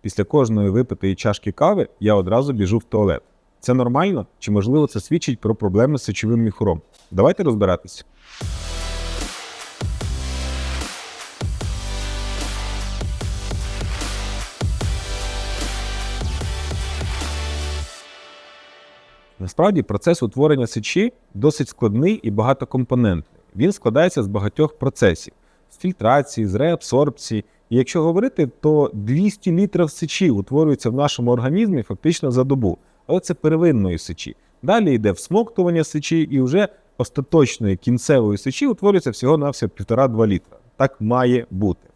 Після кожної випитої чашки кави я одразу біжу в туалет. Це нормально? Чи можливо це свідчить про проблеми з сечовим міхуром? Давайте розбиратись. Насправді процес утворення сечі досить складний і багатокомпонентний. Він складається з багатьох процесів: з фільтрації, з реабсорбції. Якщо говорити, то 200 літрів сечі утворюється в нашому організмі фактично за добу. Але це первинної сечі. Далі йде всмоктування сечі, і вже остаточної кінцевої сечі утворюється всього-навсього 1,5-2 літра. Так має бути.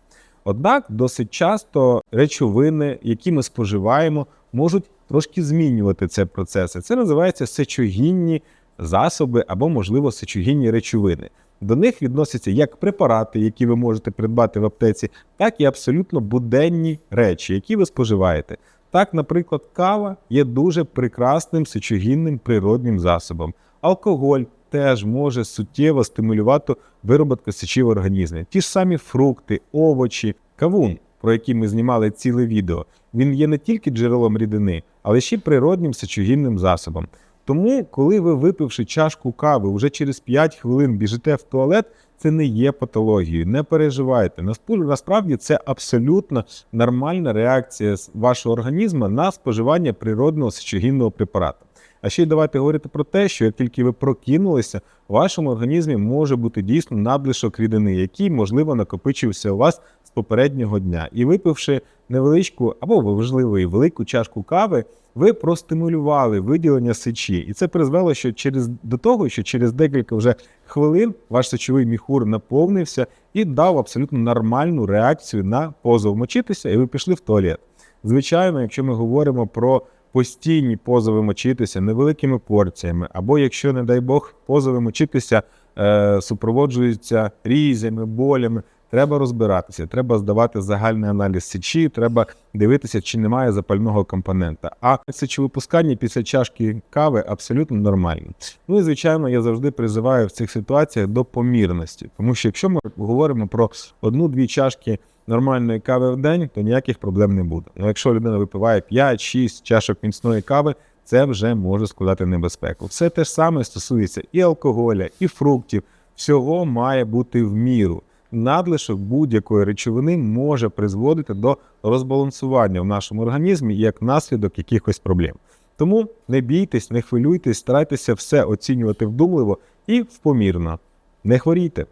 Однак досить часто речовини, які ми споживаємо, можуть трошки змінювати ці процеси. Це називається сечогінні засоби або, можливо, сечогінні речовини. До них відносяться як препарати, які ви можете придбати в аптеці, так і абсолютно буденні речі, які ви споживаєте. Так, наприклад, кава є дуже прекрасним сечогінним природнім засобом. Алкоголь теж може суттєво стимулювати вироботку сечі в організмі. Ті ж самі фрукти, овочі, кавун, про які ми знімали ціле відео, він є не тільки джерелом рідини, але ще й природнім сечогінним засобом. Тому, коли ви, випивши чашку кави, вже через 5 хвилин біжите в туалет, це не є патологією. Не переживайте. Насправді це абсолютно нормальна реакція вашого організму на споживання природного сечогінного препарату. А ще й давайте говорити про те, що як тільки ви прокинулися, у вашому організмі може бути дійсно надлишок рідини, який, можливо, накопичився у вас попереднього дня. І випивши невеличку або важливо і велику чашку кави, ви простимулювали виділення сечі. І це призвело що через, до того, що через декілька вже хвилин ваш сечовий міхур наповнився і дав абсолютно нормальну реакцію на позов мочитися, і ви пішли в туалет. Звичайно, якщо ми говоримо про постійні позови мочитися невеликими порціями, або якщо, не дай Бог, позови мочитися е, супроводжуються різями, болями, треба розбиратися, треба здавати загальний аналіз сечі, треба дивитися, чи немає запального компонента. А сечовипускання після чашки кави абсолютно нормально. Ну і звичайно, я завжди призиваю в цих ситуаціях до помірності, тому що якщо ми говоримо про одну-дві чашки нормальної кави в день, то ніяких проблем не буде. Ну, якщо людина випиває 5-6 чашок міцної кави, це вже може складати небезпеку. Все те ж саме стосується і алкоголя, і фруктів. Всього має бути в міру. Надлишок будь-якої речовини може призводити до розбалансування в нашому організмі як наслідок якихось проблем. Тому не бійтесь, не хвилюйтесь, старайтеся все оцінювати вдумливо і впомірно. Не хворійте.